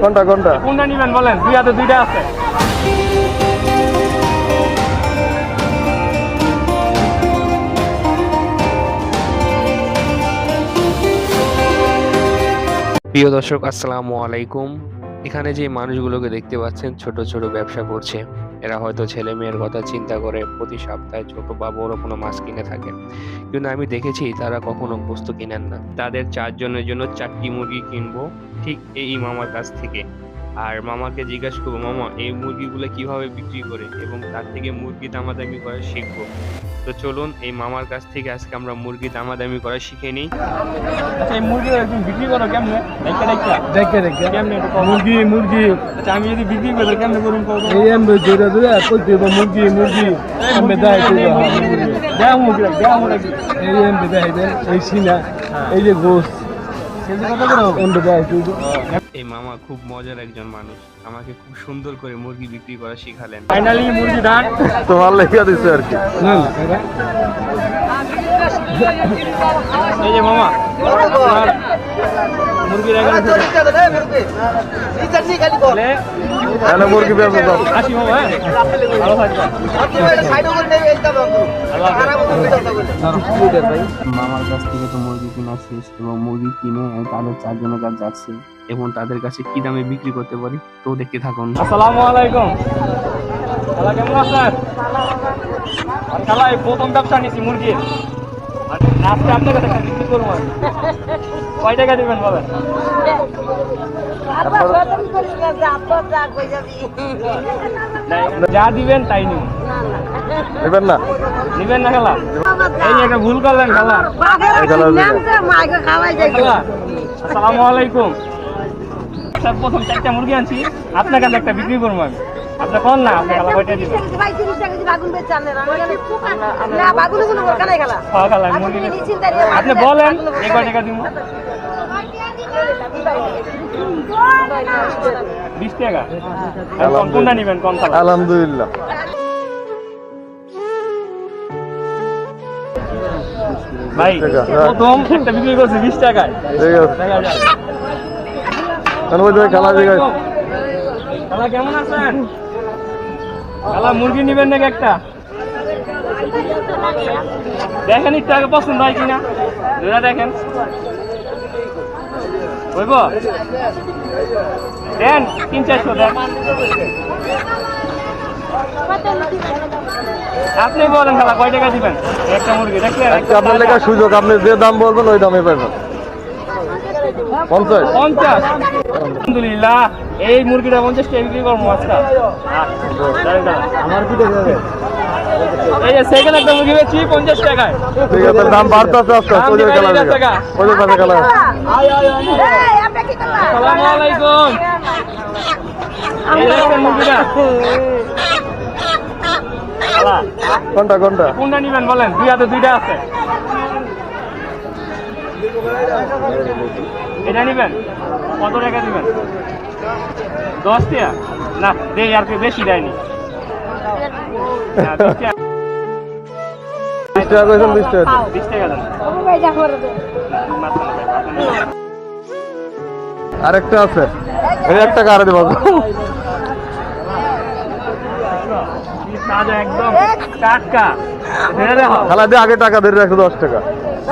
কোনটা কোনটা? কোনটা নিবেন বলেন? দুই হাতে দুইটা আছে। প্রিয় দর্শক আসসালামু আলাইকুম। এখানে যে মানুষগুলোকে দেখতে পাচ্ছেন ছোট ছোট ব্যবসা করছে। এরা হয়তো ছেলে মেয়ের কথা চিন্তা করে প্রতি সপ্তাহে ছোট বা বড় কোনো মাছ কিনে থাকে। কিন্তু আমি দেখেছি তারা কখনো বস্তু কিনেন না। তাদের চারজনের জন্য চারটি মুরগি কিনবো। ঠিক এই মামার কাছ থেকে। আর মামাকে জিজ্ঞাসা করব মামা এই মুরগিগুলো কীভাবে বিক্রি করে এবং তার থেকে মুরগি দামাদামি করা শিখব? তো চলুন এই মামার কাছ থেকে আজকে আমরা মুরগি দামাদামি করা শিখে নিই। আচ্ছা এই মুরগি তুমি বিক্রি করো কেমনে? দেখা দেখা। দেখে দেখে। কেমনে মুরগি মুরগি। আচ্ছা আমি যদি বিক্রি করি কেমনে করুন এই এমবে দূরে দূরে কই দিব মুরগি মুরগি। দেয় এই মুরগি, দেও মুরগি দেও মুরগি। এই এমবে দেয় দেন এই সিনা এই যে গোস। এই মামা খুব মজার একজন মানুষ। আমাকে খুব সুন্দর করে মুরগি বিক্রি করা শিখালেন। ফাইনালি মুরগি ডান তোমার লেখা দিছে আর কি। এই যে মামা মুরগি তাহলে মুরগি বেচো দাও। আসি মামা হ্যাঁ? ভালো থাকবেন মামার কাছ থেকে তো মুরগি কেনা শেষ এবং মুরগি কিনে তাদের চারজনের কাছে যাচ্ছে এবং তাদের কাছে কি দামে বিক্রি করতে পারি তো দেখতে থাকুন। আসসালামু আলাইকুম। কেমন আছেন? প্রথম ব্যবসা নিছি মুরগির। আজকে আপনার কাছে একটা বিক্রি করব আমি কয় টাকা দিবেন বলেন? যা দিবেন তাই নেবেন না? নিবেন না খালা? এই একটা ভুল করলেন খেলা। আসসালামু আলাইকুম। স্যার প্রথম চারটা মুরগি আনছি। আপনার কাছে একটা বিক্রি করব আমি। আপনি কোন না আপনি খালা কয়টা দিবেন। খাওয়া খালা মুরগি আপনি বলেন এই কয় টাকা দিব বিশ টাকা। আর কোন- কোনটা নিবেন কোন খালা আলহামদুলিল্লাহ। ভাই হ্যাঁ। প্রথম একটা বিক্রি করছে বিশ টাকায়। ঠিক আছে। খেলা খালা কেমন আছেন? খালা মুরগি নিবেন নাকি একটা? দেখেন একটু আগে পছন্দ হয় কিনা? দুটা দেখেন। হইব? দেন, তিন চারশো দেন। আপনি বলেন খালা কয় টাকা দিবেন? একটা মুরগি, দেখলেন? একটা আপনার লেখা সুযোগ, আপনি যে দাম বলবেন, ওই দামে পাবেন। পঞ্চাশ। পঞ্চাশ। আলহামদুলিল্লাহ এই মুরগিটা পঞ্চাশ টাকা বিক্রি করব আজকাল আমার এই যে সেকেন্ড একটা মুরগি বেচি পঞ্চাশ টাকায়। ঠিক আছে দাম বাড়তেছে আস্তে আস্তে ওদের দিবেন খেলা এই দিকে টাকা। ওদের কাছে খেলা আসসালামু আলাইকুম। মুরগিটা। কোনটা কোনটা? কোনটা নিবেন বলেন? দুই হাতে দুইটা আছে। এটা নিবেন? কত টাকা দিবেন? দশ টাকা? না দেই আর কি বেশি দেয়নি। না, বিশ টাকা। বিশ টাকা কইছেন বিশ টাকা বিশ টাকা আরেকটা আছে। এই একটা কারে দেবো একদম টাটকা। খেলা দিয়ে আগে টাকা ধরে রাখো দশ টাকা।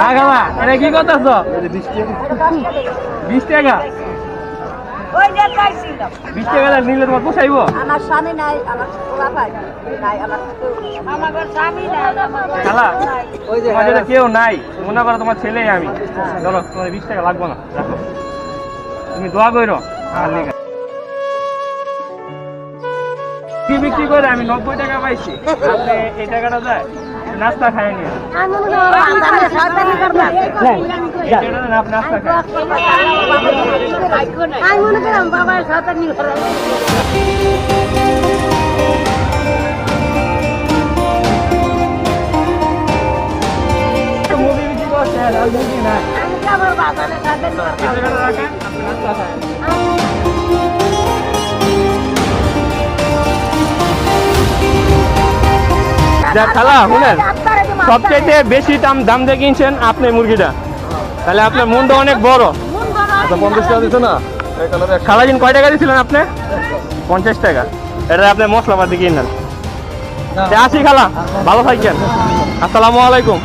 আগামা এটা কি করতেছ? বিশ টাকা। বিশ টাকা নিলে তোমার পোষাইব? আমার স্বামী নাই আমার পোলা ভাই নাই আমার আমার স্বামী নাই আমার খালা তোমার কেউ নাই। মনে করো তোমার ছেলে আমি। চলো তোমার বিশ টাকা লাগবো না রাখো। তুমি দোয়া করো আমার। কি বিক্রি করে আমি নব্বই টাকা পাইছি? এই টাকাটা যায় নাস্তা খাই নিয়ে আমি মনে করি আমি সাবধানে করলাম খালা শুনেন সবচেয়ে বেশি দাম দাম দিয়ে কিনছেন আপনি মুরগিটা। তাহলে আপনার মনটা অনেক আচ্ছা, বড়। পঞ্চাশ টাকা দিচ্ছে না? খালা দিন কয় টাকা দিয়েছিলেন আপনি? পঞ্চাশ টাকা। এটা আপনি মশলা পাতি নেন আসি খালা ভালো থাকছেন আসসালামু আলাইকুম।